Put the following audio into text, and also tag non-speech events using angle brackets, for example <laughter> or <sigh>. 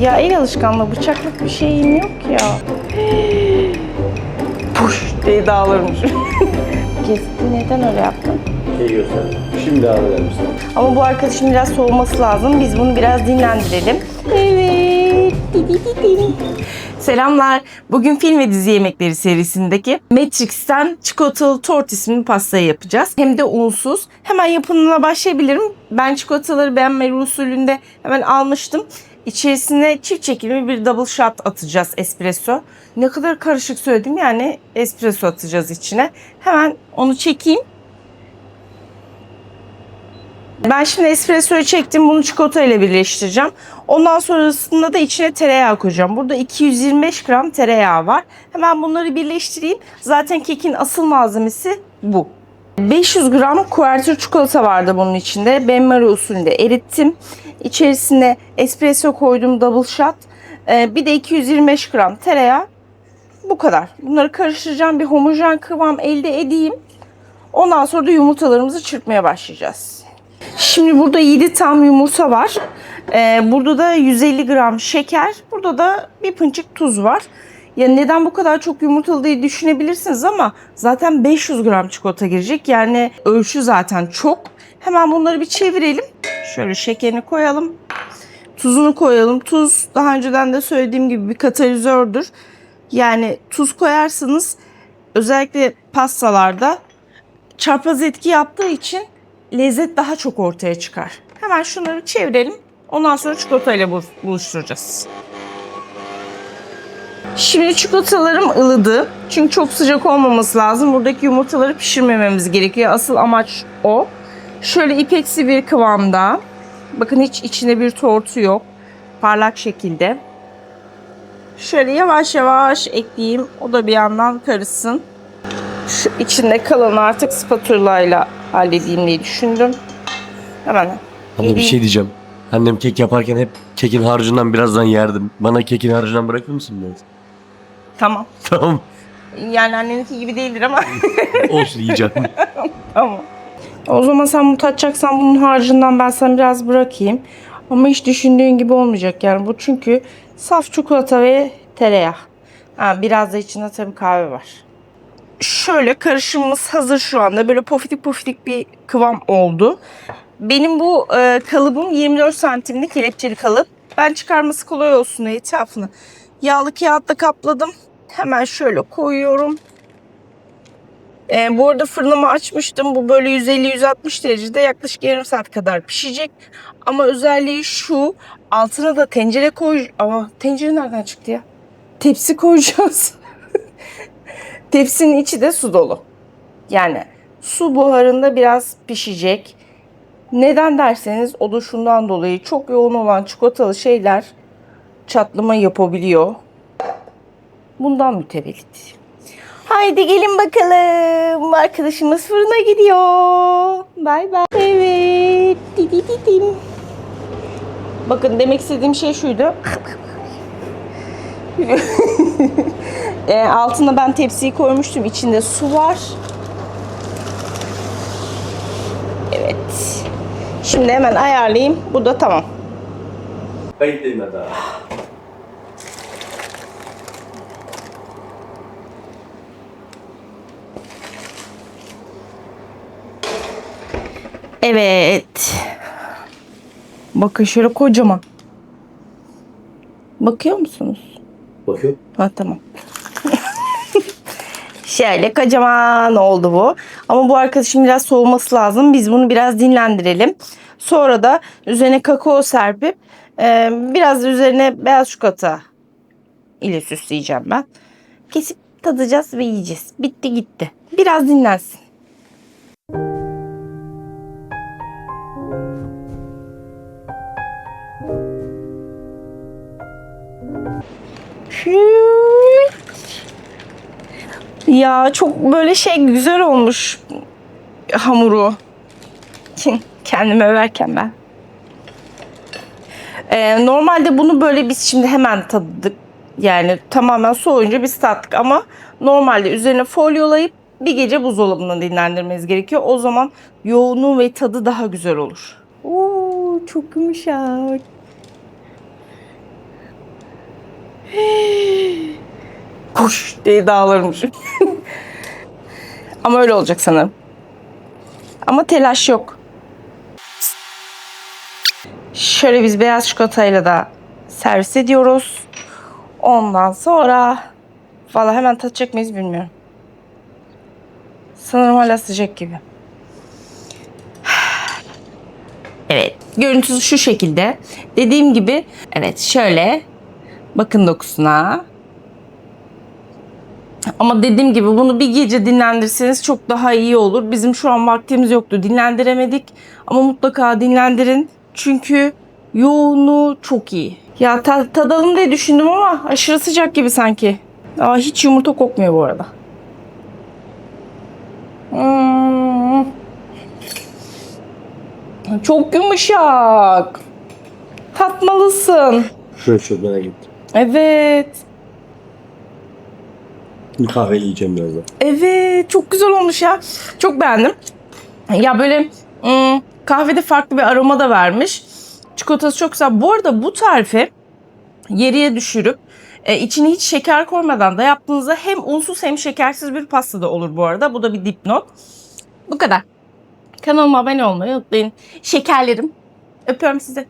Ya el alışkanlığı bıçaklık bir şeyim yok ya. Puş diye dağılırmış. <laughs> Kesti neden öyle yaptın? Şey göster. Şimdi misin? Ama bu arkadaşın biraz soğuması lazım. Biz bunu biraz dinlendirelim. Evet. Selamlar. Bugün film ve dizi yemekleri serisindeki Matrix'ten çikolatalı tort isimli pastayı yapacağız. Hem de unsuz. Hemen yapımına başlayabilirim. Ben çikolataları beğenmeli usulünde hemen almıştım. İçerisine çift çekilme bir double shot atacağız espresso. Ne kadar karışık söyledim yani espresso atacağız içine. Hemen onu çekeyim. Ben şimdi espressoyu çektim. Bunu çikolata ile birleştireceğim. Ondan sonrasında da içine tereyağı koyacağım. Burada 225 gram tereyağı var. Hemen bunları birleştireyim. Zaten kekin asıl malzemesi bu. 500 gram kuvertür çikolata vardı bunun içinde. Benmari usulünde erittim. İçerisine espresso koydum double shot. Ee, bir de 225 gram tereyağı. Bu kadar. Bunları karıştıracağım. Bir homojen kıvam elde edeyim. Ondan sonra da yumurtalarımızı çırpmaya başlayacağız. Şimdi burada 7 tam yumurta var. Ee, burada da 150 gram şeker. Burada da bir pınçık tuz var. Ya neden bu kadar çok yumurtalı diye düşünebilirsiniz ama zaten 500 gram çikolata girecek. Yani ölçü zaten çok. Hemen bunları bir çevirelim. Şöyle şekerini koyalım. Tuzunu koyalım. Tuz daha önceden de söylediğim gibi bir katalizördür. Yani tuz koyarsanız özellikle pastalarda çarpaz etki yaptığı için lezzet daha çok ortaya çıkar. Hemen şunları çevirelim. Ondan sonra çikolatayla bu- buluşturacağız. Şimdi çikolatalarım ılıdı. Çünkü çok sıcak olmaması lazım. Buradaki yumurtaları pişirmememiz gerekiyor. Asıl amaç o. Şöyle ipeksi bir kıvamda. Bakın hiç içinde bir tortu yok. Parlak şekilde. Şöyle yavaş yavaş ekleyeyim. O da bir yandan karışsın. Şu içinde kalanı artık spatula ile halledeyim diye düşündüm. Hemen. Anne bir şey diyeceğim. Annem kek yaparken hep kekin harcından birazdan yerdim. Bana kekin harcından bırakır mısın biraz? Tamam. <laughs> Tamam. Yani anneninki gibi değildir ama <laughs> Olsun yiyeceğim. <laughs> tamam. O zaman sen bunu tatacaksan bunun harcından ben sana biraz bırakayım. Ama hiç düşündüğün gibi olmayacak yani bu çünkü saf çikolata ve tereyağı. Ha, biraz da içinde tabii kahve var. Şöyle karışımımız hazır şu anda. Böyle pofidik pofidik bir kıvam oldu. Benim bu e, kalıbım 24 santimlik kelepçeli kalıp. Ben çıkarması kolay olsun diye etrafını yağlı kağıtla kapladım. Hemen şöyle koyuyorum. E, bu arada fırınımı açmıştım. Bu böyle 150-160 derecede yaklaşık yarım saat kadar pişecek. Ama özelliği şu. Altına da tencere koy... Ama tencere nereden çıktı ya? Tepsi koyacağız. <laughs> Tepsinin içi de su dolu. Yani su buharında biraz pişecek. Neden derseniz o da şundan dolayı çok yoğun olan çikolatalı şeyler çatlama yapabiliyor. Bundan mütevellit. Haydi gelin bakalım. Arkadaşımız fırına gidiyor. Bay bay. Evet. Di di di dim. Bakın demek istediğim şey şuydu. <laughs> e, altına ben tepsiyi koymuştum. İçinde su var. Evet. Şimdi hemen ayarlayayım. Bu da tamam. Kayıttayım ben Evet. Bakın şöyle kocaman. Bakıyor musunuz? Bakıyor. Ha tamam. <laughs> Şöyle kocaman oldu bu. Ama bu arkadaşım biraz soğuması lazım. Biz bunu biraz dinlendirelim. Sonra da üzerine kakao serpip e, biraz da üzerine beyaz çikolata ile süsleyeceğim ben. Kesip tadacağız ve yiyeceğiz. Bitti gitti. Biraz dinlensin. Ya çok böyle şey güzel olmuş hamuru. Kendimi överken ben. Ee, normalde bunu böyle biz şimdi hemen tadık. Yani tamamen soğuyunca biz tattık ama normalde üzerine folyolayıp bir gece buzdolabında dinlendirmeniz gerekiyor. O zaman yoğunluğu ve tadı daha güzel olur. Oo, çok yumuşak. Kuş diye dağılırmış. Ama öyle olacak sanırım. Ama telaş yok. Şöyle biz beyaz çikolatayla da servis ediyoruz. Ondan sonra valla hemen tatacak mıyız bilmiyorum. Sanırım hala sıcak gibi. <sighs> Evet. Görüntüsü şu şekilde. Dediğim gibi evet şöyle bakın dokusuna. Ama dediğim gibi bunu bir gece dinlendirseniz çok daha iyi olur. Bizim şu an vaktimiz yoktu. Dinlendiremedik. Ama mutlaka dinlendirin. Çünkü yoğunluğu çok iyi. Ya ta- tadalım diye düşündüm ama aşırı sıcak gibi sanki. Aa, hiç yumurta kokmuyor bu arada. Hmm. Çok yumuşak. Tatmalısın. Çok merak ettim. Evet. Bir kahve yiyeceğim birazdan. Evet çok güzel olmuş ya. Çok beğendim. Ya böyle ım, kahvede farklı bir aroma da vermiş. Çikolatası çok güzel. Bu arada bu tarifi yeriye düşürüp e, içine hiç şeker koymadan da yaptığınızda hem unsuz hem şekersiz bir pasta da olur bu arada. Bu da bir dipnot. Bu kadar. Kanalıma abone olmayı unutmayın. Şekerlerim. Öpüyorum sizi.